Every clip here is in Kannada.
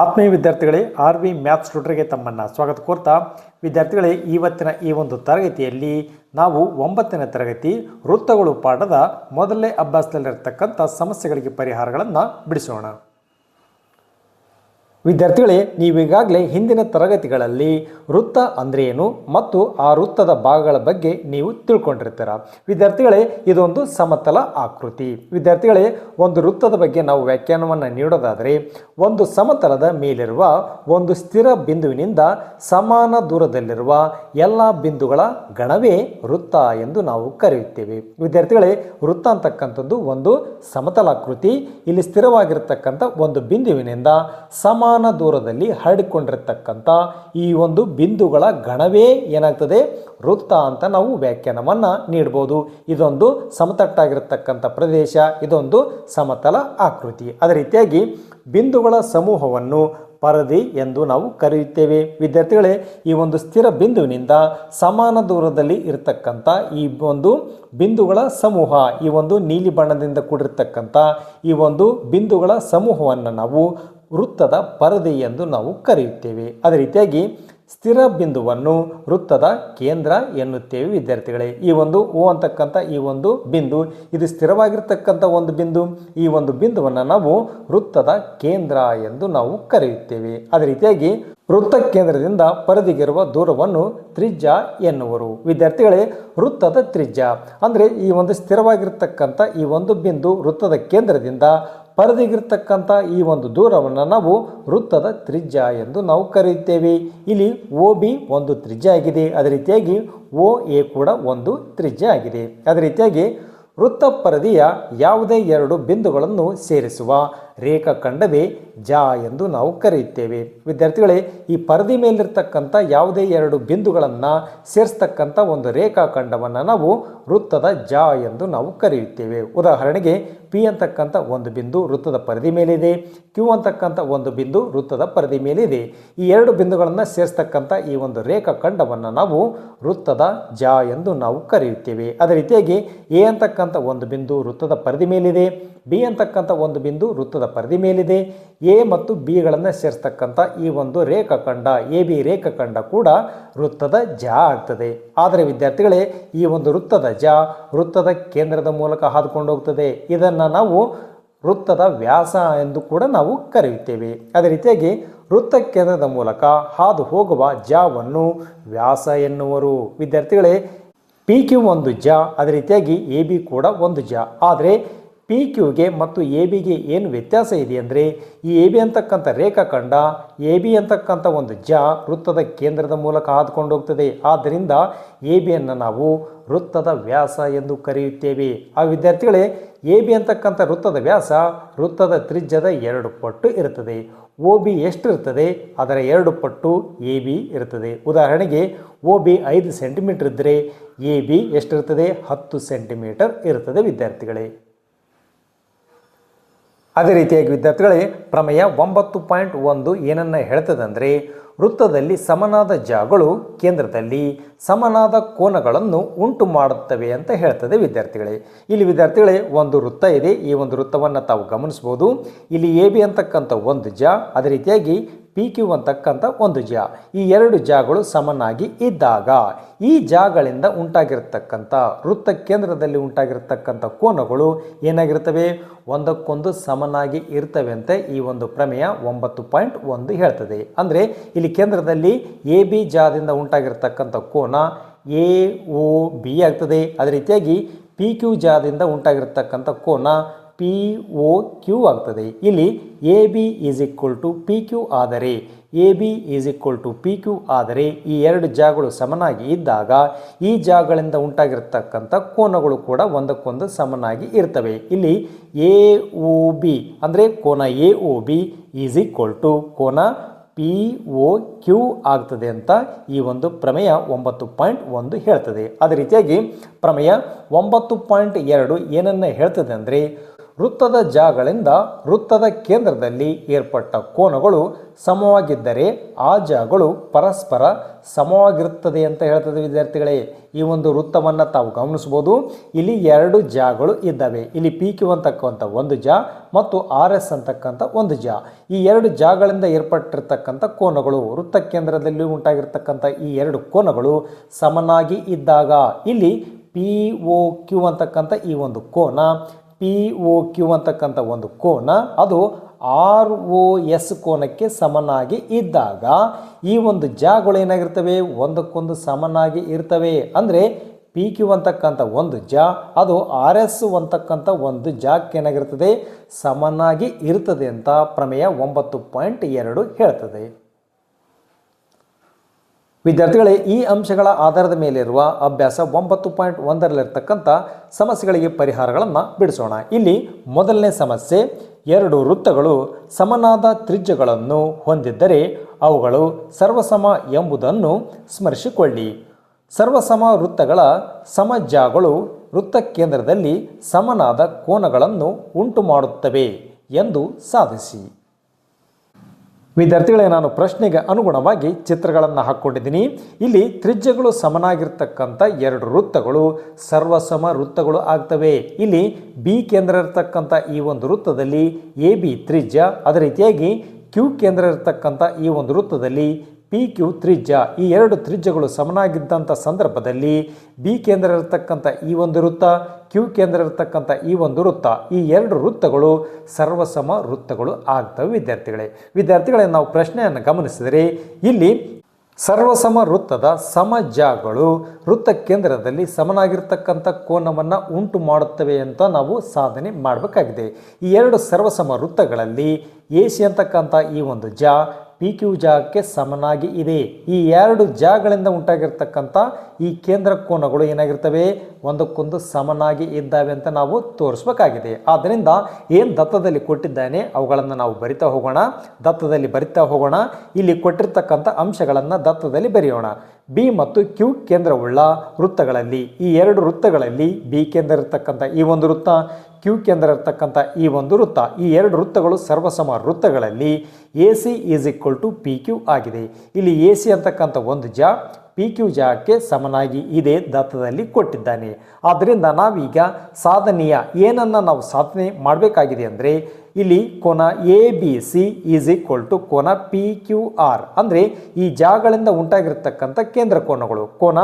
ಆತ್ಮೀಯ ವಿದ್ಯಾರ್ಥಿಗಳೇ, ಆರ್ ವಿ ಮ್ಯಾಥ್ಸ್ ಟ್ಯೂಟರ್ಗೆ ತಮ್ಮನ್ನು ಸ್ವಾಗತ ಕೋರ್ತಾ, ವಿದ್ಯಾರ್ಥಿಗಳೇ, ಇವತ್ತಿನ ಈ ಒಂದು ತರಗತಿಯಲ್ಲಿ ನಾವು ಒಂಬತ್ತನೇ ತರಗತಿ ವೃತ್ತಗಳು ಪಾಠದ ಮೊದಲನೇ ಅಭ್ಯಾಸದಲ್ಲಿರ್ತಕ್ಕಂಥ ಸಮಸ್ಯೆಗಳಿಗೆ ಪರಿಹಾರಗಳನ್ನು ಬಿಡಿಸೋಣ. ವಿದ್ಯಾರ್ಥಿಗಳೇ, ನೀವೀಗಾಗಲೇ ಹಿಂದಿನ ತರಗತಿಗಳಲ್ಲಿ ವೃತ್ತ ಅಂದರೆ ಏನು ಮತ್ತು ಆ ವೃತ್ತದ ಭಾಗಗಳ ಬಗ್ಗೆ ನೀವು ತಿಳ್ಕೊಂಡಿರ್ತೀರ. ವಿದ್ಯಾರ್ಥಿಗಳೇ, ಇದೊಂದು ಸಮತಲ ಆಕೃತಿ. ವಿದ್ಯಾರ್ಥಿಗಳೇ, ಒಂದು ವೃತ್ತದ ಬಗ್ಗೆ ನಾವು ವ್ಯಾಖ್ಯಾನವನ್ನು ನೀಡೋದಾದರೆ, ಒಂದು ಸಮತಲದ ಮೇಲಿರುವ ಒಂದು ಸ್ಥಿರ ಬಿಂದುವಿನಿಂದ ಸಮಾನ ದೂರದಲ್ಲಿರುವ ಎಲ್ಲ ಬಿಂದುಗಳ ಗಣವೇ ವೃತ್ತ ಎಂದು ನಾವು ಕರೆಯುತ್ತೇವೆ. ವಿದ್ಯಾರ್ಥಿಗಳೇ, ವೃತ್ತ ಅಂತಕ್ಕಂಥದ್ದು ಒಂದು ಸಮತಲಾಕೃತಿ ಇಲ್ಲಿ ಸ್ಥಿರವಾಗಿರತಕ್ಕಂಥ ಒಂದು ಬಿಂದುವಿನಿಂದ ಸಮಾನ ದೂರದಲ್ಲಿ ಹರಡಿಕೊಂಡಿರ್ತಕ್ಕಂಥ ಈ ಒಂದು ಬಿಂದುಗಳ ಗಣವೇ ಏನಾಗ್ತದೆ? ವೃತ್ತ ಅಂತ ನಾವು ವ್ಯಾಖ್ಯಾನವನ್ನು ನೀಡ್ಬೋದು. ಇದೊಂದು ಸಮತಟ್ಟಾಗಿರ್ತಕ್ಕಂಥ ಪ್ರದೇಶ, ಇದೊಂದು ಸಮತಲ ಆಕೃತಿ. ಅದೇ ರೀತಿಯಾಗಿ ಬಿಂದುಗಳ ಸಮೂಹವನ್ನು ಪರದಿ ಎಂದು ನಾವು ಕರೆಯುತ್ತೇವೆ. ವಿದ್ಯಾರ್ಥಿಗಳೇ, ಈ ಒಂದು ಸ್ಥಿರ ಬಿಂದುವಿನಿಂದ ಸಮಾನ ದೂರದಲ್ಲಿ ಇರತಕ್ಕಂಥ ಈ ಒಂದು ಬಿಂದುಗಳ ಸಮೂಹ, ಈ ಒಂದು ನೀಲಿ ಬಣ್ಣದಿಂದ ಕೂಡಿರ್ತಕ್ಕಂಥ ಈ ಒಂದು ಬಿಂದುಗಳ ಸಮೂಹವನ್ನು ನಾವು ವೃತ್ತದ ಪರದೆ ಎಂದು ನಾವು ಕರೆಯುತ್ತೇವೆ. ಅದೇ ರೀತಿಯಾಗಿ ಸ್ಥಿರ ಬಿಂದುವನ್ನು ವೃತ್ತದ ಕೇಂದ್ರ ಎನ್ನುತ್ತೇವೆ ವಿದ್ಯಾರ್ಥಿಗಳೇ. ಈ ಒಂದು ಓ ಅಂತಕ್ಕಂಥ ಈ ಒಂದು ಬಿಂದು, ಇದು ಸ್ಥಿರವಾಗಿರ್ತಕ್ಕಂಥ ಒಂದು ಬಿಂದು, ಈ ಒಂದು ಬಿಂದುವನ್ನು ನಾವು ವೃತ್ತದ ಕೇಂದ್ರ ಎಂದು ನಾವು ಕರೆಯುತ್ತೇವೆ. ಅದೇ ರೀತಿಯಾಗಿ ವೃತ್ತ ಕೇಂದ್ರದಿಂದ ಪರದಿಗಿರುವ ದೂರವನ್ನು ತ್ರಿಜ್ಯ ಎನ್ನುವರು. ವಿದ್ಯಾರ್ಥಿಗಳೇ, ವೃತ್ತದ ತ್ರಿಜ್ಯ, ಅಂದರೆ ಈ ಒಂದು ಸ್ಥಿರವಾಗಿರ್ತಕ್ಕಂಥ ಈ ಒಂದು ಬಿಂದು ವೃತ್ತದ ಕೇಂದ್ರದಿಂದ ಪರದಿಗಿರ್ತಕ್ಕಂಥ ಈ ಒಂದು ದೂರವನ್ನು ನಾವು ವೃತ್ತದ ತ್ರಿಜ್ಯ ಎಂದು ನಾವು ಕರೆಯುತ್ತೇವೆ. ಇಲ್ಲಿ ಒ ಬಿ ಒಂದು ತ್ರಿಜ್ಯ ಆಗಿದೆ. ಅದೇ ರೀತಿಯಾಗಿ ಓ ಎ ಕೂಡ ಒಂದು ತ್ರಿಜ್ಯ ಆಗಿದೆ. ಅದೇ ರೀತಿಯಾಗಿ ವೃತ್ತ ಪರದಿಯ ಯಾವುದೇ ಎರಡು ಬಿಂದುಗಳನ್ನು ಸೇರಿಸುವ ರೇಖಾಖಂಡವೇ ಜ ಎಂದು ನಾವು ಕರೆಯುತ್ತೇವೆ. ವಿದ್ಯಾರ್ಥಿಗಳೇ, ಈ ಪರದಿ ಮೇಲಿರ್ತಕ್ಕಂಥ ಯಾವುದೇ ಎರಡು ಬಿಂದುಗಳನ್ನು ಸೇರಿಸ್ತಕ್ಕಂಥ ಒಂದು ರೇಖಾಖಂಡವನ್ನು ನಾವು ವೃತ್ತದ ಜ ಎಂದು ನಾವು ಕರೆಯುತ್ತೇವೆ. ಉದಾಹರಣೆಗೆ, ಪಿ ಅಂತಕ್ಕಂಥ ಒಂದು ಬಿಂದು ವೃತ್ತದ ಪರದಿ ಮೇಲಿದೆ, ಕ್ಯೂ ಅಂತಕ್ಕಂಥ ಒಂದು ಬಿಂದು ವೃತ್ತದ ಪರದಿ ಮೇಲಿದೆ. ಈ ಎರಡು ಬಿಂದುಗಳನ್ನು ಸೇರಿಸ್ತಕ್ಕಂಥ ಈ ಒಂದು ರೇಖಾಖಂಡವನ್ನು ನಾವು ವೃತ್ತದ ಜ ಎಂದು ನಾವು ಕರೆಯುತ್ತೇವೆ. ಅದೇ ರೀತಿಯಾಗಿ, ಎ ಅಂತಕ್ಕಂಥ ಒಂದು ಬಿಂದು ವೃತ್ತದ ಪರದಿ ಮೇಲಿದೆ, ಬಿ ಅಂತಕ್ಕಂಥ ಒಂದು ಬಿಂದು ವೃತ್ತದ ಪರದಿ ಮೇಲಿದೆ. ಎ ಮತ್ತು ಬಿಗಳನ್ನು ಸೇರಿಸ್ತಕ್ಕಂಥ ಈ ಒಂದು ರೇಖಾಖಂಡ, ಎ, ಬಿ ರೇಖಾಖಂಡ ಕೂಡ ವೃತ್ತದ ಜ ಆಗ್ತದೆ. ಆದರೆ ವಿದ್ಯಾರ್ಥಿಗಳೇ, ಈ ಒಂದು ವೃತ್ತದ ಜ ವೃತ್ತದ ಕೇಂದ್ರದ ಮೂಲಕ ಹಾದುಕೊಂಡು ಹೋಗ್ತದೆ. ಇದನ್ನು ನಾವು ವೃತ್ತದ ವ್ಯಾಸ ಎಂದು ಕೂಡ ನಾವು ಕರೆಯುತ್ತೇವೆ. ಅದೇ ರೀತಿಯಾಗಿ ವೃತ್ತ ಕೇಂದ್ರದ ಮೂಲಕ ಹಾದು ಹೋಗುವ ಜಾವನ್ನು ವ್ಯಾಸ ಎನ್ನುವರು. ವಿದ್ಯಾರ್ಥಿಗಳೇ, ಪಿ ಕ್ಯೂ ಒಂದು ಜ, ಅದೇ ರೀತಿಯಾಗಿ ಎ ಬಿ ಕೂಡ ಒಂದು ಜ. ಆದರೆ ಪಿ ಕ್ಯೂಗೆ ಮತ್ತು ಎ ಬಿಗೆ ಏನು ವ್ಯತ್ಯಾಸ ಇದೆ ಅಂದರೆ ಈ ಎ ಬಿ ಅಂತಕ್ಕಂಥ ರೇಖಾಖಂಡ, ಎ ಬಿ ಅಂತಕ್ಕಂಥ ಒಂದು ಜ ವೃತ್ತದ ಕೇಂದ್ರದ ಮೂಲಕ ಹಾದುಕೊಂಡು ಹೋಗ್ತದೆ. ಆದ್ದರಿಂದ ಎ ಬಿಯನ್ನು ನಾವು ವೃತ್ತದ ವ್ಯಾಸ ಎಂದು ಕರೆಯುತ್ತೇವೆ. ಆ ವಿದ್ಯಾರ್ಥಿಗಳೇ, ಎ ಬಿ ಅಂತಕ್ಕಂಥ ವೃತ್ತದ ವ್ಯಾಸ ವೃತ್ತದ ತ್ರಿಜ್ಯದ ಎರಡು ಪಟ್ಟು ಇರುತ್ತದೆ. ಒ ಬಿ ಎಷ್ಟಿರ್ತದೆ ಅದರ ಎರಡು ಪಟ್ಟು ಎ ಬಿ ಇರ್ತದೆ ಉದಾಹರಣೆಗೆ, ಒ ಬಿ ಐದು ಸೆಂಟಿಮೀಟರ್ ಇದ್ದರೆ ಎ ಬಿ ಎಷ್ಟಿರ್ತದೆ ಹತ್ತು ಸೆಂಟಿಮೀಟರ್ ಇರ್ತದೆ ವಿದ್ಯಾರ್ಥಿಗಳೇ. ಅದೇ ರೀತಿಯಾಗಿ ವಿದ್ಯಾರ್ಥಿಗಳೇ, ಪ್ರಮೇಯ ಒಂಬತ್ತು ಪಾಯಿಂಟ್ ಒಂದು ಏನನ್ನು ಹೇಳ್ತದಂದರೆ, ವೃತ್ತದಲ್ಲಿ ಸಮನಾದ ಜಾಗಳು ಕೇಂದ್ರದಲ್ಲಿ ಸಮನಾದ ಕೋನಗಳನ್ನು ಉಂಟು ಮಾಡುತ್ತವೆ ಅಂತ ಹೇಳ್ತದೆ ವಿದ್ಯಾರ್ಥಿಗಳೇ. ಇಲ್ಲಿ ವಿದ್ಯಾರ್ಥಿಗಳೇ, ಒಂದು ವೃತ್ತ ಇದೆ, ಈ ಒಂದು ವೃತ್ತವನ್ನು ತಾವು ಗಮನಿಸ್ಬೋದು. ಇಲ್ಲಿ ಎ, ಬಿ ಅಂತಕ್ಕಂಥ ಒಂದು ಜ, ಅದೇ ರೀತಿಯಾಗಿ ಪಿ ಕ್ಯೂ ಅಂತಕ್ಕಂಥ ಒಂದು ಜ ಈ ಎರಡು ಜಾಗಳು ಸಮನಾಗಿ ಇದ್ದಾಗ ಈ ಜಾಗಳಿಂದ ಉಂಟಾಗಿರ್ತಕ್ಕಂಥ ವೃತ್ತ ಕೇಂದ್ರದಲ್ಲಿ ಉಂಟಾಗಿರ್ತಕ್ಕಂಥ ಕೋನಗಳು ಏನಾಗಿರ್ತವೆ? ಒಂದಕ್ಕೊಂದು ಸಮನಾಗಿ ಇರ್ತವೆ ಅಂತ ಈ ಒಂದು ಪ್ರಮೇಯ ಒಂಬತ್ತು ಪಾಯಿಂಟ್ ಒಂದು ಹೇಳ್ತದೆ. ಅಂದರೆ ಇಲ್ಲಿ ಕೇಂದ್ರದಲ್ಲಿ ಎ, ಬಿ ಜಾದಿಂದ ಉಂಟಾಗಿರ್ತಕ್ಕಂಥ ಕೋನ ಎ ಒ ಬಿ ಆಗ್ತದೆ. ಅದೇ ರೀತಿಯಾಗಿ ಪಿ, ಕ್ಯೂ ಜಾದಿಂದ ಉಂಟಾಗಿರ್ತಕ್ಕಂಥ ಕೋನ ಪಿ ಒ ಕ್ಯೂ ಆಗ್ತದೆ. ಇಲ್ಲಿ A B is equal to P Q ಆದರೆ A B is equal to P Q ಆದರೆ ಈ ಎರಡು ಜಾಗಗಳು ಸಮನಾಗಿ ಇದ್ದಾಗ ಈ ಜಾಗಗಳಿಂದ ಉಂಟಾಗಿರ್ತಕ್ಕಂಥ ಕೋನಗಳು ಕೂಡ ಒಂದಕ್ಕೊಂದು ಸಮನಾಗಿ ಇರ್ತವೆ. ಇಲ್ಲಿ ಎ ಒ ಬಿ ಅಂದರೆ ಕೋನ A O B is equal to ಕೋನ ಪಿ ಒ ಕ್ಯೂ ಆಗ್ತದೆ ಅಂತ ಈ ಒಂದು ಪ್ರಮೇಯ ಒಂಬತ್ತು ಪಾಯಿಂಟ್ ಒಂದು ಹೇಳ್ತದೆ. ಅದೇ ರೀತಿಯಾಗಿ ಪ್ರಮೇಯ ಒಂಬತ್ತು ಪಾಯಿಂಟ್ ಎರಡು ಏನನ್ನು ಹೇಳ್ತದೆ ಅಂದರೆ ವೃತ್ತದ ಜಾಗಗಳಿಂದ ವೃತ್ತದ ಕೇಂದ್ರದಲ್ಲಿ ಏರ್ಪಟ್ಟ ಕೋನಗಳು ಸಮವಾಗಿದ್ದರೆ ಆ ಜಾಗಗಳು ಪರಸ್ಪರ ಸಮವಾಗಿರುತ್ತದೆ ಅಂತ ಹೇಳ್ತದೆ ವಿದ್ಯಾರ್ಥಿಗಳೇ. ಈ ಒಂದು ವೃತ್ತವನ್ನು ತಾವು ಗಮನಿಸ್ಬೋದು ಇಲ್ಲಿ ಎರಡು ಜಾಗಳು ಇದ್ದಾವೆ. ಇಲ್ಲಿ ಪಿ ಕ್ಯೂ ಅಂತಕ್ಕಂಥ ಒಂದು ಜಾ ಮತ್ತು ಆರ್ ಎಸ್ ಅಂತಕ್ಕಂಥ ಒಂದು ಜಾ. ಈ ಎರಡು ಜಾಗಗಳಿಂದ ಏರ್ಪಟ್ಟಿರ್ತಕ್ಕಂಥ ಕೋನಗಳು ವೃತ್ತ ಕೇಂದ್ರದಲ್ಲಿ ಉಂಟಾಗಿರ್ತಕ್ಕಂಥ ಈ ಎರಡು ಕೋನಗಳು ಸಮನಾಗಿ ಇದ್ದಾಗ ಇಲ್ಲಿ ಪಿ ಒ ಕ್ಯೂ ಅಂತಕ್ಕಂಥ ಈ ಒಂದು ಕೋನ ಪಿ ಒ ಕ್ಯೂ ಅಂತಕ್ಕಂಥ ಒಂದು ಕೋನ, ಅದು ಆರ್ ಒ ಎಸ್ ಕೋನಕ್ಕೆ ಸಮನಾಗಿ ಇದ್ದಾಗ ಈ ಒಂದು ಜಾಗಗಳು ಏನಾಗಿರ್ತವೆ? ಒಂದಕ್ಕೊಂದು ಸಮನಾಗಿ ಇರ್ತವೆ. ಅಂದರೆ ಪಿ ಕ್ಯೂ ಅಂತಕ್ಕಂಥ ಒಂದು ಜಾ, ಅದು ಆರ್ ಎಸ್ ಅಂತಕ್ಕಂಥ ಒಂದು ಜಾಕ್ಕೆ ಏನಾಗಿರ್ತದೆ? ಸಮನಾಗಿ ಇರ್ತದೆ ಅಂತ ಪ್ರಮೇಯ ಒಂಬತ್ತು ಪಾಯಿಂಟ್ ಎರಡು ಹೇಳ್ತದೆ. ವಿದ್ಯಾರ್ಥಿಗಳೇ, ಈ ಅಂಶಗಳ ಆಧಾರದ ಮೇಲಿರುವ ಅಭ್ಯಾಸ ಒಂಬತ್ತು ಪಾಯಿಂಟ್ ಒಂದರಲ್ಲಿರ್ತಕ್ಕಂಥ ಸಮಸ್ಯೆಗಳಿಗೆ ಪರಿಹಾರಗಳನ್ನು ಬಿಡಿಸೋಣ. ಇಲ್ಲಿ ಮೊದಲನೇ ಸಮಸ್ಯೆ, ಎರಡು ವೃತ್ತಗಳು ಸಮನಾದ ತ್ರಿಜ್ಯಗಳನ್ನು ಹೊಂದಿದ್ದರೆ ಅವುಗಳು ಸರ್ವಸಮ ಎಂಬುದನ್ನು ಸ್ಮರಿಸಿಕೊಳ್ಳಿ. ಸರ್ವಸಮ ವೃತ್ತಗಳ ಸಮಜಾಗಳು ವೃತ್ತ ಕೇಂದ್ರದಲ್ಲಿ ಸಮನಾದ ಕೋನಗಳನ್ನು ಉಂಟು ಮಾಡುತ್ತವೆ ಎಂದು ಸಾಧಿಸಿ. ವಿದ್ಯಾರ್ಥಿಗಳೇ, ನಾನು ಪ್ರಶ್ನೆಗೆ ಅನುಗುಣವಾಗಿ ಚಿತ್ರಗಳನ್ನು ಹಾಕ್ಕೊಂಡಿದ್ದೀನಿ. ಇಲ್ಲಿ ತ್ರಿಜ್ಯಗಳು ಸಮನಾಗಿರ್ತಕ್ಕಂಥ ಎರಡು ವೃತ್ತಗಳು, ಸರ್ವಸಮ ವೃತ್ತಗಳು ಆಗ್ತವೆ. ಇಲ್ಲಿ ಬಿ ಕೇಂದ್ರ ಇರತಕ್ಕಂಥ ಈ ಒಂದು ವೃತ್ತದಲ್ಲಿ ಎ ಬಿ ತ್ರಿಜ್ಯ. ಅದೇ ರೀತಿಯಾಗಿ ಕ್ಯೂ ಕೇಂದ್ರ ಇರತಕ್ಕಂಥ ಈ ಒಂದು ವೃತ್ತದಲ್ಲಿ ಪಿ ಕ್ಯೂ ತ್ರಿಜ್ಯ ಈ ಎರಡು ತ್ರಿಜ್ಯಗಳು ಸಮನಾಗಿದ್ದಂಥ ಸಂದರ್ಭದಲ್ಲಿ ಬಿ ಕೇಂದ್ರ ಇರತಕ್ಕಂಥ ಈ ಒಂದು ವೃತ್ತ, ಕ್ಯೂ ಕೇಂದ್ರ ಇರತಕ್ಕಂಥ ಈ ಒಂದು ವೃತ್ತ, ಈ ಎರಡು ವೃತ್ತಗಳು ಸರ್ವಸಮ ವೃತ್ತಗಳು ಆಗ್ತವೆ. ವಿದ್ಯಾರ್ಥಿಗಳೇ ವಿದ್ಯಾರ್ಥಿಗಳೇ, ನಾವು ಪ್ರಶ್ನೆಯನ್ನು ಗಮನಿಸಿದರೆ ಇಲ್ಲಿ ಸರ್ವಸಮ ವೃತ್ತದ ಸಮಜಗಳು ವೃತ್ತ ಕೇಂದ್ರದಲ್ಲಿ ಸಮನಾಗಿರ್ತಕ್ಕಂಥ ಕೋನವನ್ನು ಉಂಟು ಮಾಡುತ್ತವೆ ಅಂತ ನಾವು ಸಾಧನೆ ಮಾಡಬೇಕಾಗಿದೆ. ಈ ಎರಡು ಸರ್ವಸಮ ವೃತ್ತಗಳಲ್ಲಿ ಎ ಸಿ ಅಂತಕ್ಕಂಥ ಈ ಒಂದು ಜಾ ಪಿ ಕ್ಯೂ ಜಾಗಕ್ಕೆ ಸಮನಾಗಿ ಇದೆ. ಈ ಎರಡು ಜಾಗಗಳಿಂದ ಉಂಟಾಗಿರ್ತಕ್ಕಂಥ ಈ ಕೇಂದ್ರ ಕೋನಗಳು ಏನಾಗಿರ್ತವೆ? ಒಂದಕ್ಕೊಂದು ಸಮನಾಗಿ ಇದ್ದಾವೆ ಅಂತ ನಾವು ತೋರಿಸ್ಬೇಕಾಗಿದೆ. ಆದ್ದರಿಂದ ಏನು ದತ್ತದಲ್ಲಿ ಕೊಟ್ಟಿದ್ದಾನೆ? ಅವುಗಳನ್ನು ನಾವು ಬರಿತಾ ಹೋಗೋಣ. ದತ್ತದಲ್ಲಿ ಬರಿತಾ ಹೋಗೋಣ. ಇಲ್ಲಿ ಕೊಟ್ಟಿರ್ತಕ್ಕಂಥ ಅಂಶಗಳನ್ನು ದತ್ತದಲ್ಲಿ ಬರೆಯೋಣ. ಬಿ ಮತ್ತು ಕ್ಯೂ ಕೇಂದ್ರವುಳ್ಳ ವೃತ್ತಗಳಲ್ಲಿ, ಈ ಎರಡು ವೃತ್ತಗಳಲ್ಲಿ ಬಿ ಕೇಂದ್ರ ಇರತಕ್ಕಂಥ ಈ ಒಂದು ವೃತ್ತ ಕ್ಯೂ ಕೇಂದ್ರ ಇರತಕ್ಕಂಥ ಈ ಒಂದು ವೃತ್ತ, ಈ ಎರಡು ವೃತ್ತಗಳು ಸರ್ವಸಮ ವೃತ್ತಗಳಲ್ಲಿ A C is equal to P Q ಆಗಿದೆ. ಇಲ್ಲಿ ಎ ಸಿ ಅಂತಕ್ಕಂಥ ಒಂದು ಜಾ ಪಿ ಕ್ಯೂ ಜಾಗಕ್ಕೆ ಸಮನಾಗಿ ಇದೆ ದತ್ತದಲ್ಲಿ ಕೊಟ್ಟಿದ್ದಾನೆ. ಆದ್ದರಿಂದ ನಾವೀಗ ಸಾಧನೆಯ ಏನನ್ನು ನಾವು ಸಾಧನೆ ಮಾಡಬೇಕಾಗಿದೆ ಅಂದರೆ, ಇಲ್ಲಿ ಕೋನ A B C is equal to ಕೋನ ಪಿ ಕ್ಯೂ ಆರ್ ಅಂದರೆ ಈ ಜಾಗಗಳಿಂದ ಉಂಟಾಗಿರ್ತಕ್ಕಂಥ ಕೇಂದ್ರ ಕೋನಗಳು. ಕೋನ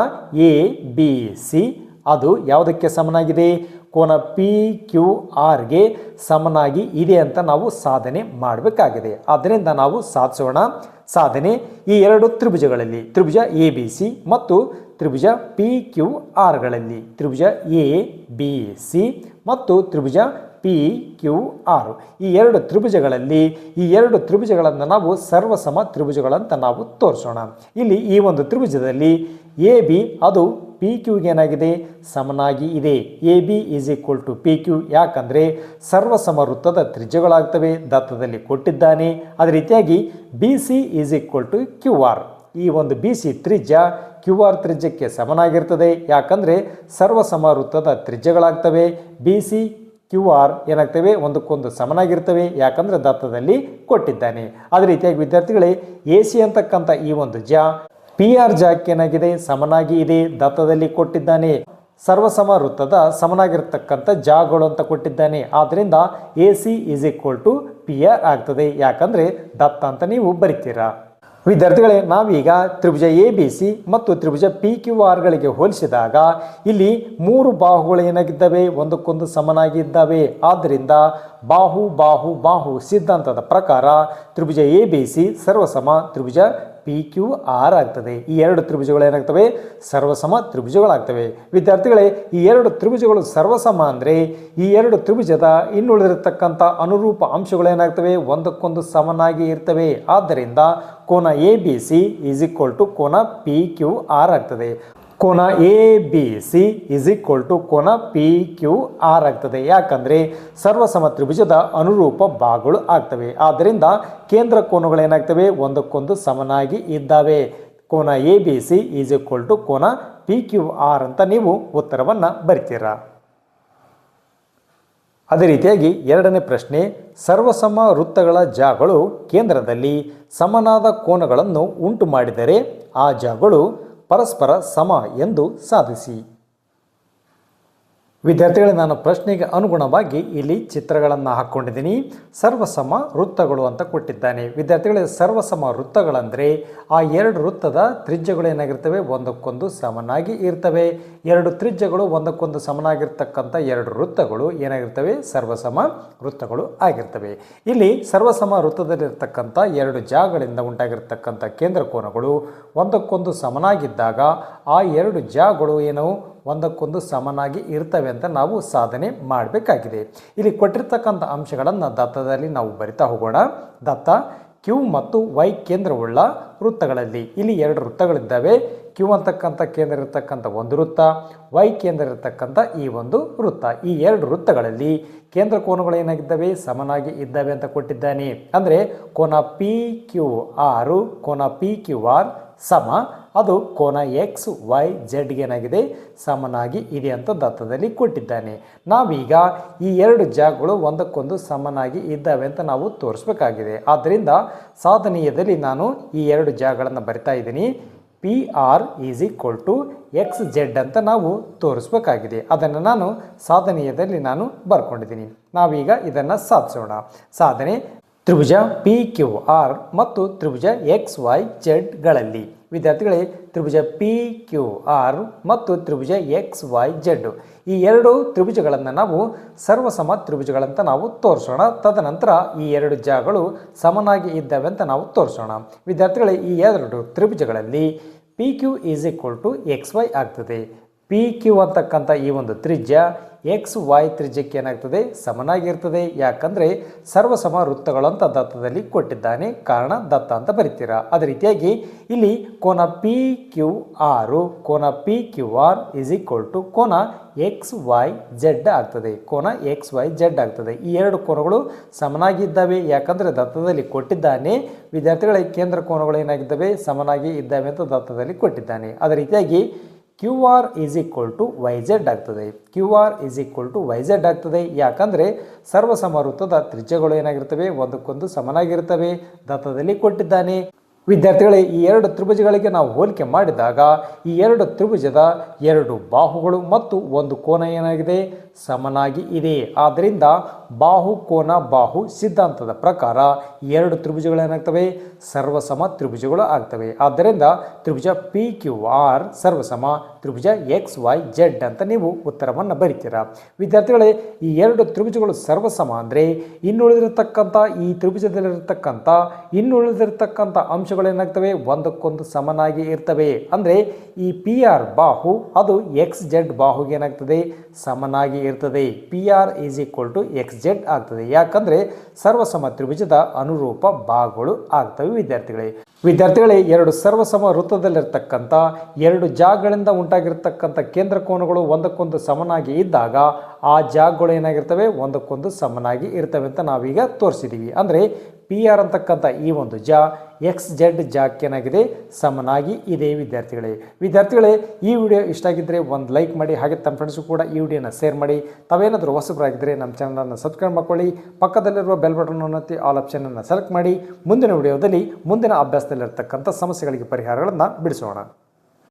ಎ ಬಿ ಸಿ ಅದು ಯಾವುದಕ್ಕೆ ಸಮನಾಗಿದೆ? ಕೋನ ಪಿ ಕ್ಯೂ ಆರ್ಗೆ ಸಮನಾಗಿ ಇದೆ ಅಂತ ನಾವು ಸಾಧನೆ ಮಾಡಬೇಕಾಗಿದೆ. ಆದ್ದರಿಂದ ನಾವು ಸಾಧಿಸೋಣ. ಸಾಧನೆ ಈ ಎರಡು ತ್ರಿಭುಜಗಳಲ್ಲಿ, ತ್ರಿಭುಜ ಎ ಬಿ ಸಿ ಮತ್ತು ತ್ರಿಭುಜ ಪಿ ಕ್ಯೂ ಆರ್ಗಳಲ್ಲಿ ತ್ರಿಭುಜ ಎ ಬಿ ಸಿ ಮತ್ತು ತ್ರಿಭುಜ ಪಿ ಕ್ಯೂ ಆರ್ ಈ ಎರಡು ತ್ರಿಭುಜಗಳಲ್ಲಿ, ಈ ಎರಡು ತ್ರಿಭುಜಗಳನ್ನು ನಾವು ಸರ್ವಸಮ ತ್ರಿಭುಜಗಳಂತ ನಾವು ತೋರಿಸೋಣ. ಇಲ್ಲಿ ಈ ಒಂದು ತ್ರಿಭುಜದಲ್ಲಿ ಎ ಬಿ ಅದು ಪಿ ಕ್ಯೂಗೆ ಏನಾಗಿದೆ? ಸಮನಾಗಿ ಇದೆ. A B is equal to P Q. ಯಾಕಂದರೆ ಸರ್ವಸಮ ವೃತ್ತದ ತ್ರಿಜ್ಯಗಳಾಗ್ತವೆ. ದತ್ತದಲ್ಲಿ ಕೊಟ್ಟಿದ್ದಾನೆ. ಅದೇ ರೀತಿಯಾಗಿ B C is equal to Q R. ಈ ಒಂದು ಬಿ ಸಿ ತ್ರಿಜ್ಯ ಕ್ಯೂ ಆರ್ ತ್ರಿಜ್ಯಕ್ಕೆ ಸಮನಾಗಿರ್ತದೆ. ಯಾಕಂದರೆ ಸರ್ವಸಮ ವೃತ್ತದ ತ್ರಿಜ್ಯಗಳಾಗ್ತವೆ. ಬಿ ಸಿ ಕ್ಯೂ ಆರ್ ಏನಾಗ್ತವೆ? ಒಂದಕ್ಕೊಂದು ಸಮನಾಗಿರ್ತವೆ. ಯಾಕಂದರೆ ದತ್ತದಲ್ಲಿ ಕೊಟ್ಟಿದ್ದಾನೆ. ಅದೇ ರೀತಿಯಾಗಿ ವಿದ್ಯಾರ್ಥಿಗಳೇ, ಎ ಸಿ ಅಂತಕ್ಕಂಥ ಈ ಒಂದು ಜಾ ಪಿ ಆರ್ ಜಾಕ್ ಏನಾಗಿದೆ ಸಮನಾಗಿ ಇದೆ, ದತ್ತದಲ್ಲಿ ಕೊಟ್ಟಿದ್ದಾನೆ. ಸರ್ವಸಮ ವೃತ್ತದ ಸಮನಾಗಿರ್ತಕ್ಕಂಥ ಜಾಗಳು ಅಂತ ಕೊಟ್ಟಿದ್ದಾನೆ. ಆದ್ದರಿಂದ A C is equal to P R ಆಗ್ತದೆ. ಯಾಕಂದರೆ ದತ್ತ ಅಂತ ನೀವು ಬರಿತೀರಾ? ವಿದ್ಯಾರ್ಥಿಗಳೇ, ನಾವೀಗ ತ್ರಿಭುಜ ಎ ಬಿ ಸಿ ಮತ್ತು ತ್ರಿಭುಜ ಪಿ ಕ್ಯೂ ಆರ್ಗಳಿಗೆ ಹೋಲಿಸಿದಾಗ ಇಲ್ಲಿ ಮೂರು ಬಾಹುಗಳು ಏನಾಗಿದ್ದಾವೆ? ಒಂದಕ್ಕೊಂದು ಸಮನಾಗಿದ್ದಾವೆ. ಆದ್ದರಿಂದ ಬಾಹು ಬಾಹು ಬಾಹು ಸಿದ್ಧಾಂತದ ಪ್ರಕಾರ ತ್ರಿಭುಜ ಎ ಬಿ ಸಿ ಸರ್ವಸಮ, ತ್ರಿಭುಜ ಪಿ ಕ್ಯೂ ಆರ್ ಆಗ್ತದೆ ಈ ಎರಡು ತ್ರಿಭುಜಗಳು ಏನಾಗ್ತವೆ? ಸರ್ವಸಮ ತ್ರಿಭುಜಗಳಾಗ್ತವೆ. ವಿದ್ಯಾರ್ಥಿಗಳೇ, ಈ ಎರಡು ತ್ರಿಭುಜಗಳು ಸರ್ವಸಮ ಅಂದರೆ ಈ ಎರಡು ತ್ರಿಭುಜದ ಇನ್ನುಳಿದಿರತಕ್ಕಂಥ ಅನುರೂಪ ಅಂಶಗಳು ಏನಾಗ್ತವೆ? ಒಂದಕ್ಕೊಂದು ಸಮನಾಗಿ ಇರ್ತವೆ. ಆದ್ದರಿಂದ ಕೋನ A B C is equal to ಕೋನ ಪಿ ಕ್ಯೂ ಆರ್ ಆಗ್ತದೆ. ಕೋನ A B C is equal to ಕೋನ ಪಿ ಕ್ಯೂ ಆರ್ ಆಗ್ತದೆ. ಯಾಕಂದರೆ ಸರ್ವಸಮ ತ್ರಿಭುಜದ ಅನುರೂಪ ಭಾಗಗಳು ಆಗ್ತವೆ. ಆದ್ದರಿಂದ ಕೇಂದ್ರ ಕೋನಗಳೇನಾಗ್ತವೆ ಒಂದಕ್ಕೊಂದು ಸಮನಾಗಿ ಇದ್ದಾವೆ. ಕೋನ A B C is equal to ಕೋನ ಪಿ ಕ್ಯೂ ಆರ್ ಅಂತ ನೀವು ಉತ್ತರವನ್ನು ಬರಿತೀರಾ? ಅದೇ ರೀತಿಯಾಗಿ ಎರಡನೇ ಪ್ರಶ್ನೆ, ಸರ್ವಸಮ ವೃತ್ತಗಳ ಜಾಗಗಳು ಕೇಂದ್ರದಲ್ಲಿ ಸಮನಾದ ಕೋನಗಳನ್ನು ಉಂಟು ಮಾಡಿದರೆ ಆ ಜಾಗಳು ಪರಸ್ಪರ ಸಮ ಎಂದು ಸಾಧಿಸಿ. ವಿದ್ಯಾರ್ಥಿಗಳೇ, ನಾನು ಪ್ರಶ್ನೆಗೆ ಅನುಗುಣವಾಗಿ ಇಲ್ಲಿ ಚಿತ್ರಗಳನ್ನು ಹಾಕ್ಕೊಂಡಿದ್ದೀನಿ. ಸರ್ವಸಮ ವೃತ್ತಗಳು ಅಂತ ಕೊಟ್ಟಿದ್ದಾನೆ. ವಿದ್ಯಾರ್ಥಿಗಳೇ, ಸರ್ವಸಮ ವೃತ್ತಗಳಂದರೆ ಆ ಎರಡು ವೃತ್ತದ ತ್ರಿಜ್ಯಗಳು ಏನಾಗಿರ್ತವೆ? ಒಂದಕ್ಕೊಂದು ಸಮನಾಗಿ ಇರ್ತವೆ. ಎರಡು ತ್ರಿಜ್ಯಗಳು ಒಂದಕ್ಕೊಂದು ಸಮನಾಗಿರ್ತಕ್ಕಂಥ ಎರಡು ವೃತ್ತಗಳು ಏನಾಗಿರ್ತವೆ? ಸರ್ವಸಮ ವೃತ್ತಗಳು ಆಗಿರ್ತವೆ. ಇಲ್ಲಿ ಸರ್ವಸಮ ವೃತ್ತದಲ್ಲಿರ್ತಕ್ಕಂಥ ಎರಡು ಜಾಗಗಳಿಂದ ಉಂಟಾಗಿರ್ತಕ್ಕಂಥ ಕೇಂದ್ರ ಕೋನಗಳು ಒಂದಕ್ಕೊಂದು ಸಮನಾಗಿದ್ದಾಗ ಆ ಎರಡು ಜಾಗಗಳು ಏನು? ಒಂದಕ್ಕೊಂದು ಸಮನಾಗಿ ಇರ್ತವೆ ಅಂತ ನಾವು ಸಾಧನೆ ಮಾಡಬೇಕಾಗಿದೆ. ಇಲ್ಲಿ ಕೊಟ್ಟಿರ್ತಕ್ಕಂಥ ಅಂಶಗಳನ್ನು ದತ್ತದಲ್ಲಿ ನಾವು ಬರಿತಾ ಹೋಗೋಣ. ದತ್ತ, ಕ್ಯೂ ಮತ್ತು ವೈ ಕೇಂದ್ರವುಳ್ಳ ವೃತ್ತಗಳಲ್ಲಿ ಇಲ್ಲಿ ಎರಡು ವೃತ್ತಗಳಿದ್ದಾವೆ. ಕ್ಯೂ ಅಂತಕ್ಕಂಥ ಕೇಂದ್ರ ಇರತಕ್ಕಂಥ ಒಂದು ವೃತ್ತ, ವೈ ಕೇಂದ್ರ ಇರತಕ್ಕಂಥ ಈ ಒಂದು ವೃತ್ತ. ಈ ಎರಡು ವೃತ್ತಗಳಲ್ಲಿ ಕೇಂದ್ರ ಕೋನಗಳು ಏನಾಗಿದ್ದಾವೆ? ಸಮನಾಗಿ ಇದ್ದಾವೆ ಅಂತ ಕೊಟ್ಟಿದ್ದಾನೆ. ಅಂದರೆ ಕೋನ ಪಿ ಕ್ಯೂ ಆರು ಕೋನ ಪಿ ಕ್ಯೂ ಆರ್ ಸಮ ಅದು ಕೋನ ಎಕ್ಸ್ ವೈ ಜೆಡ್ಗೆ ಏನಾಗಿದೆ? ಸಮನಾಗಿ ಇದೆ ಅಂತ ದತ್ತದಲ್ಲಿ ಕೊಟ್ಟಿದ್ದಾನೆ. ನಾವೀಗ ಈ ಎರಡು ಜಾಗಗಳು ಒಂದಕ್ಕೊಂದು ಸಮನಾಗಿ ಇದ್ದಾವೆ ಅಂತ ನಾವು ತೋರಿಸ್ಬೇಕಾಗಿದೆ. ಆದ್ದರಿಂದ ಸಾಧನೀಯದಲ್ಲಿ ನಾನು ಈ ಎರಡು ಜಾಗಗಳನ್ನು ಬರಿತಾ ಇದ್ದೀನಿ. P R is equal to X Z ಅಂತ ನಾವು ತೋರಿಸ್ಬೇಕಾಗಿದೆ. ಅದನ್ನು ನಾನು ಸಾಧನೀಯದಲ್ಲಿ ನಾನು ಬರ್ಕೊಂಡಿದ್ದೀನಿ. ನಾವೀಗ ಇದನ್ನು ಸಾಧಿಸೋಣ. ಸಾಧನೆ ತ್ರಿಭುಜ ಪಿ ಕ್ಯೂ ಆರ್ ಮತ್ತು ತ್ರಿಭುಜ ಎಕ್ಸ್ ವೈ ಜೆಡ್ಗಳಲ್ಲಿ ವಿದ್ಯಾರ್ಥಿಗಳೇ, ತ್ರಿಭುಜ ಪಿ ಕ್ಯೂ ಆರ್ ಮತ್ತು ತ್ರಿಭುಜ ಎಕ್ಸ್ ವೈ ಜೆಡ್ ಈ ಎರಡು ತ್ರಿಭುಜಗಳನ್ನು ನಾವು ಸರ್ವಸಮ ತ್ರಿಭುಜಗಳಂತ ನಾವು ತೋರಿಸೋಣ. ತದನಂತರ ಈ ಎರಡು ಜಾಗಗಳು ಸಮನಾಗಿ ಇದ್ದಾವೆ ಅಂತ ನಾವು ತೋರಿಸೋಣ. ವಿದ್ಯಾರ್ಥಿಗಳೇ, ಈ ಎರಡು ತ್ರಿಭುಜಗಳಲ್ಲಿ P Q is equal to X Y ಆಗ್ತದೆ. ಪಿ ಕ್ಯೂ ಅಂತಕ್ಕಂಥ ಈ ಒಂದು ತ್ರಿಜ್ಯ ಎಕ್ಸ್ ವೈ ತ್ರಿಜ್ಯಕ್ಕೆ ಏನಾಗ್ತದೆ? ಸಮನಾಗಿರ್ತದೆ. ಯಾಕಂದರೆ ಸರ್ವಸಮ ವೃತ್ತಗಳಂತ ದತ್ತದಲ್ಲಿ ಕೊಟ್ಟಿದ್ದಾನೆ. ಕಾರಣ ದತ್ತ ಅಂತ ಬರಿತೀರಾ? ಅದೇ ರೀತಿಯಾಗಿ ಇಲ್ಲಿ ಕೋನ ಪಿ ಕ್ಯೂ ಆರು ಕೋನ P Q R is equal to ಕೋನ ಎಕ್ಸ್ ವೈ ಜೆಡ್ ಆಗ್ತದೆ. ಕೋನ ಎಕ್ಸ್ ವೈ ಜೆಡ್ ಆಗ್ತದೆ. ಈ ಎರಡು ಕೋನಗಳು ಸಮನಾಗಿದ್ದಾವೆ. ಯಾಕಂದರೆ ದತ್ತದಲ್ಲಿ ಕೊಟ್ಟಿದ್ದಾನೆ. ವಿದ್ಯಾರ್ಥಿಗಳ ಕೇಂದ್ರ ಕೋನಗಳು ಏನಾಗಿದ್ದಾವೆ? ಸಮನಾಗಿ ಇದ್ದಾವೆ ಅಂತ ದತ್ತದಲ್ಲಿ ಕೊಟ್ಟಿದ್ದಾನೆ. ಅದೇ ರೀತಿಯಾಗಿ Q R is equal to Y Z ಆಗ್ತದೆ. Q R is equal to Y Z ಆಗ್ತದೆ. ಯಾಕಂದರೆ ಸರ್ವಸಮವೃತ್ತದ ತ್ರಿಜ್ಯಗಳು ಏನಾಗಿರ್ತವೆ? ಒಂದಕ್ಕೊಂದು ಸಮನಾಗಿರ್ತವೆ. ದತ್ತದಲ್ಲಿ ಕೊಟ್ಟಿದ್ದಾನೆ. ವಿದ್ಯಾರ್ಥಿಗಳೇ, ಈ ಎರಡು ತ್ರಿಭುಜಗಳಿಗೆ ನಾವು ಹೋಲಿಕೆ ಮಾಡಿದಾಗ ಈ ಎರಡು ತ್ರಿಭುಜದ ಎರಡು ಬಾಹುಗಳು ಮತ್ತು ಒಂದು ಕೋನ ಏನಾಗಿದೆ? ಸಮನಾಗಿ ಇದೆ. ಆದ್ದರಿಂದ ಬಾಹು, ಕೋನ, ಬಾಹು ಸಿದ್ಧಾಂತದ ಪ್ರಕಾರ ಎರಡು ತ್ರಿಭುಜಗಳು ಏನಾಗ್ತವೆ? ಸರ್ವಸಮ ತ್ರಿಭುಜಗಳು ಆಗ್ತವೆ. ಆದ್ದರಿಂದ ತ್ರಿಭುಜ ಪಿ ಕ್ಯೂ ಆರ್ ಸರ್ವಸಮ, ತ್ರಿಭುಜ ಎಕ್ಸ್ ವೈ ಜೆಡ್ ಅಂತ ನೀವು ಉತ್ತರವನ್ನು ಬರಿತೀರಾ? ವಿದ್ಯಾರ್ಥಿಗಳೇ, ಈ ಎರಡು ತ್ರಿಭುಜಗಳು ಸರ್ವಸಮ ಅಂದರೆ ಇನ್ನುಳಿದಿರತಕ್ಕಂಥ ಈ ತ್ರಿಭುಜದಲ್ಲಿರತಕ್ಕಂಥ ಇನ್ನುಳಿದಿರತಕ್ಕಂಥ ಅಂಶಗಳು ಏನಾಗ್ತವೆ? ಒಂದಕ್ಕೊಂದು ಸಮನಾಗಿ ಇರ್ತವೆ. ಅಂದರೆ ಈ ಪಿ ಆರ್ ಬಾಹು, ಅದು ಎಕ್ಸ್ ಜೆಡ್ ಬಾಹುಗೆ ಏನಾಗ್ತದೆ? ಸಮನಾಗಿ ಇರ್ತದೆ. P R is equal to X Z ಆಗ್ತದೆ. ಯಾಕಂದರೆ ಸರ್ವಸಮ ತ್ರಿಭುಜದ ಅನುರೂಪ ಭಾಗಗಳು ಆಗ್ತವೆ ವಿದ್ಯಾರ್ಥಿಗಳೇ. ವಿದ್ಯಾರ್ಥಿಗಳೇ, ಎರಡು ಸರ್ವಸಮ ವೃತ್ತದಲ್ಲಿರ್ತಕ್ಕಂಥ ಎರಡು ಜಾಗಗಳಿಂದ ಉಂಟಾಗಿರ್ತಕ್ಕಂಥ ಕೇಂದ್ರ ಕೋನಗಳು ಒಂದಕ್ಕೊಂದು ಸಮನಾಗಿ ಇದ್ದಾಗ ಆ ಜಾಗಗಳು ಏನಾಗಿರ್ತವೆ? ಒಂದಕ್ಕೊಂದು ಸಮನಾಗಿ ಇರ್ತವೆ ಅಂತ ನಾವೀಗ ತೋರಿಸಿದ್ದೀವಿ ಅಂದರೆ ಪಿ ಆರ್ ಅಂತಕ್ಕಂಥ ಈ ಒಂದು ಜಾ ಎಕ್ಸ್ ಜೆಡ್ ಜಾಕ್ ಏನಾಗಿದೆ ಸಮನಾಗಿ ಇದೆ ವಿದ್ಯಾರ್ಥಿಗಳೇ. ವಿದ್ಯಾರ್ಥಿಗಳೇ, ಈ ವಿಡಿಯೋ ಇಷ್ಟ ಆಗಿದ್ದರೆ ಒಂದು ಲೈಕ್ ಮಾಡಿ, ಹಾಗೆ ತಮ್ಮ ಫ್ರೆಂಡ್ಸು ಕೂಡ ಈ ವಿಡಿಯೋನ ಶೇರ್ ಮಾಡಿ. ತಾವೇನಾದರೂ ಹೊಸಬರಾಗಿದ್ದರೆ ನಮ್ಮ ಚಾನಲನ್ನು ಸಬ್ಸ್ಕ್ರೈಬ್ ಮಾಡ್ಕೊಳ್ಳಿ. ಪಕ್ಕದಲ್ಲಿರುವ ಬೆಲ್ ಬಟನ್ ಒತ್ತಿ ಆಲ್ ಆಪ್ಷನನ್ನು ಸೆಲೆಕ್ಟ್ ಮಾಡಿ. ಮುಂದಿನ ವಿಡಿಯೋದಲ್ಲಿ, ಮುಂದಿನ ಅಭ್ಯಾಸದಲ್ಲಿರ್ತಕ್ಕಂಥ ಸಮಸ್ಯೆಗಳಿಗೆ ಪರಿಹಾರಗಳನ್ನು ಬಿಡಿಸೋಣ.